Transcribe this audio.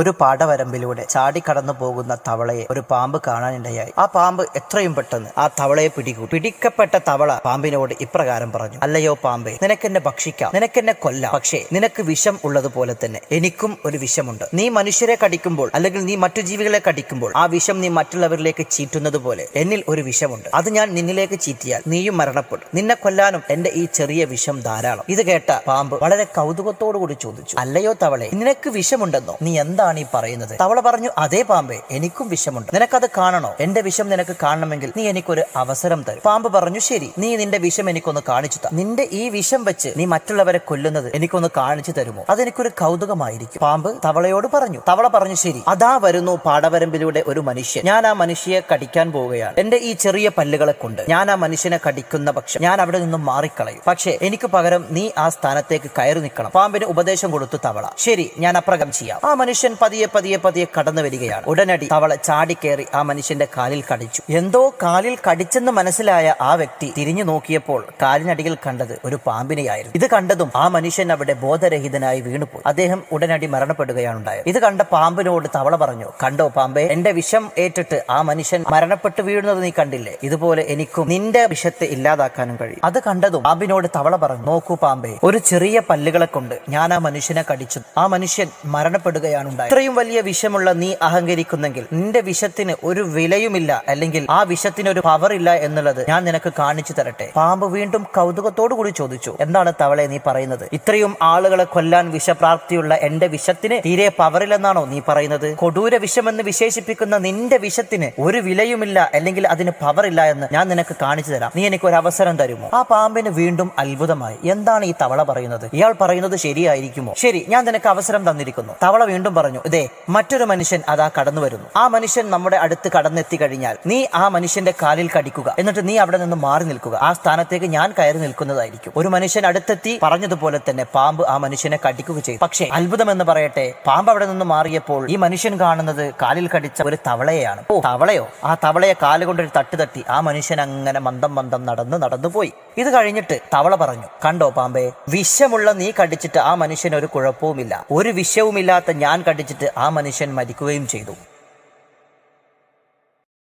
ഒരു പാടവരമ്പിലൂടെ ചാടിക്കടന്നു പോകുന്ന തവളയെ ഒരു പാമ്പ് കാണാനിടയായി. ആ പാമ്പ് എത്രയും പെട്ടെന്ന് ആ തവളയെ പിടികൂടി. പിടിക്കപ്പെട്ട തവള പാമ്പിനോട് ഇപ്രകാരം പറഞ്ഞു അല്ലയോ പാമ്പേ നിനക്കെന്നെ ഭക്ഷിക്കാം നിനക്കെന്നെ കൊല്ലാം. പക്ഷേ നിനക്ക് വിഷം ഉള്ളതുപോലെ തന്നെ എനിക്കും ഒരു വിഷമുണ്ട്. നീ മനുഷ്യരെ കടിക്കുമ്പോൾ അല്ലെങ്കിൽ നീ മറ്റു ജീവികളെ കടിക്കുമ്പോൾ ആ വിഷം നീ മറ്റുള്ളവരിലേക്ക് ചീറ്റുന്നത് പോലെ എന്നിൽ ഒരു വിഷമുണ്ട്. അത് ഞാൻ നിന്നിലേക്ക് ചീറ്റിയാൽ നീയും മരണപ്പെടും. നിന്നെ കൊല്ലാനും എന്റെ ഈ ചെറിയ വിഷം ധാരാളം. ഇത് കേട്ട പാമ്പ് വളരെ കൗതുകത്തോടു കൂടി ചോദിച്ചു അല്ലയോ തവളെ നിനക്ക് വിഷമുണ്ടെന്നോ? നീ എന്താണ് ഈ പറയുന്നത്? തവള പറഞ്ഞു അതേ പാമ്പേ എനിക്കും വിഷമുണ്ട്. നിനക്കത് കാണണോ? എന്റെ വിഷം നിനക്ക് കാണണമെങ്കിൽ നീ എനിക്കൊരു അവസരം തരും. പാമ്പ് പറഞ്ഞു ശരി നീ നിന്റെ വിഷം എനിക്കൊന്ന് കാണിച്ചു താ നിന്റെ ഈ വിഷം വെച്ച് നീ മറ്റുള്ളവരെ കൊല്ലുന്നത് എനിക്കൊന്ന് കാണിച്ചു തരുമോ? അതെനിക്കൊരു കൗതുകമായിരിക്കും. പാമ്പ് തവളയോട് പറഞ്ഞു തവള പറഞ്ഞു ശരി അതാ വരുന്നു പാടവരമ്പിലൂടെ ഒരു മനുഷ്യൻ. ഞാൻ ആ മനുഷ്യയെ കടിക്കാൻ പോവുകയാണ്. എന്റെ ഈ ചെറിയ പല്ലുകളെ കൊണ്ട് ഞാൻ ആ മനുഷ്യനെ കടിക്കുന്ന പക്ഷം ഞാൻ അവിടെ നിന്നും മാറിക്കളയും. പക്ഷേ എനിക്ക് പകരം നീ ആ സ്ഥാനത്തേക്ക് കയറി നിൽക്കണം. പാമ്പിന് ഉപദേശം കൊടുത്തു തവള ശരി ഞാൻ അപ്രകം ചെയ്യാം. ആ മനുഷ്യൻ പതിയെ പതിയെ പതിയെ കടന്നു വരികയാണ്. ഉടനടി തവള ചാടിക്കേറി ആ മനുഷ്യന്റെ കാലിൽ കടിച്ചു. എന്തോ കാലിൽ കടിച്ചെന്ന് മനസ്സിലായ ആ വ്യക്തി തിരിഞ്ഞു നോക്കിയപ്പോൾ കാലിനടിയിൽ കണ്ടത് ഒരു പാമ്പിനെയായിരുന്നു. ഇത് കണ്ടതും ആ മനുഷ്യൻ അവിടെ ബോധരഹിതനായി വീണുപോയി. അദ്ദേഹം ഉടനടി മരണപ്പെടുകയാണ് ഉണ്ടായത്. ഇത് കണ്ട പാമ്പിനോട് തവള പറഞ്ഞു കണ്ടോ പാമ്പേ എന്റെ വിഷം ഏറ്റിട്ട് ആ മനുഷ്യൻ മരണപ്പെട്ടു വീഴുന്നത് നീ കണ്ടില്ലേ? ഇതുപോലെ എനിക്കും നിന്റെ വിഷത്തെ ഇല്ലാതാക്കാനും കഴിയും. അത് കണ്ടതും പാമ്പിനോട് തവള പറഞ്ഞു നോക്കൂ പാമ്പേ ഒരു ചെറിയ പല്ലുകളെ കൊണ്ട് ഞാൻ ആ മനുഷ്യനെ കടിച്ചു. ആ മനുഷ്യൻ മരണപ്പെടുകയാണ് ഇത്രയും വലിയ വിഷമുള്ള നീ അഹങ്കരിക്കുന്നെങ്കിൽ നിന്റെ വിഷത്തിന് ഒരു വിലയുമില്ല. അല്ലെങ്കിൽ ആ വിഷത്തിന് ഒരു പവർ ഇല്ല എന്നുള്ളത് ഞാൻ നിനക്ക് കാണിച്ചു തരട്ടെ. പാമ്പ് വീണ്ടും കൗതുകത്തോടു കൂടി ചോദിച്ചു എന്താണ് തവളെ നീ പറയുന്നത്? ഇത്രയും ആളുകളെ കൊല്ലാൻ വിഷപ്രാപ്തിയുള്ള എന്റെ വിഷത്തിന് തീരെ പവറില്ലെന്നാണോ നീ പറയുന്നത്? കൊടൂര വിഷമെന്ന് വിശേഷിപ്പിക്കുന്ന നിന്റെ വിഷത്തിന് ഒരു വിലയുമില്ല അല്ലെങ്കിൽ അതിന് പവർ ഇല്ല എന്ന് ഞാൻ നിനക്ക് കാണിച്ചു തരാം. നീ എനിക്ക് ഒരു അവസരം തരുമോ? ആ പാമ്പിന് വീണ്ടും അത്ഭുതമായി. എന്താണ് ഈ തവള പറയുന്നത്? ഇയാൾ പറയുന്നത് ശരിയായിരിക്കുമോ? ശരി ഞാൻ നിനക്ക് അവസരം തന്നിരിക്കുന്നു. തവള വീണ്ടും പറഞ്ഞു ഇതേ മറ്റൊരു മനുഷ്യൻ അതാ കടന്നു വരുന്നു. ആ മനുഷ്യൻ നമ്മുടെ അടുത്ത് കടന്നെത്തി കഴിഞ്ഞാൽ നീ ആ മനുഷ്യന്റെ കാലിൽ കടിക്കുക. എന്നിട്ട് നീ അവിടെ നിന്ന് മാറി നിൽക്കുക. ആ സ്ഥാനത്തേക്ക് ഞാൻ കയറി നിൽക്കുന്നതായിരിക്കും. ഒരു മനുഷ്യൻ അടുത്തെത്തി പറഞ്ഞതുപോലെ തന്നെ പാമ്പ് ആ മനുഷ്യനെ കടിക്കുക ചെയ്തു. പക്ഷേ അത്ഭുതം എന്ന് പറയട്ടെ പാമ്പ് അവിടെ നിന്ന് മാറിയപ്പോൾ ഈ മനുഷ്യൻ കാണുന്നത് കാലിൽ കടിച്ച ഒരു തവളയാണ് ഓ തവളയോ? ആ തവളയെ കാലുകൊണ്ട് ഒരു തട്ട് തട്ടി ആ മനുഷ്യൻ അങ്ങനെ മന്ദം മന്ദം നടന്ന് നടന്നു പോയി ഇത് കഴിഞ്ഞിട്ട് തവള പറഞ്ഞു കണ്ടോ പാമ്പേ വിഷമുള്ള നീ കടിച്ചിട്ട് ആ മനുഷ്യൻ ഒരു കുഴപ്പവുമില്ല. ഒരു വിഷവുമില്ലാത്ത ഞാൻ കടിച്ചിട്ട് ആ മനുഷ്യൻ മരിക്കുകയും ചെയ്തു.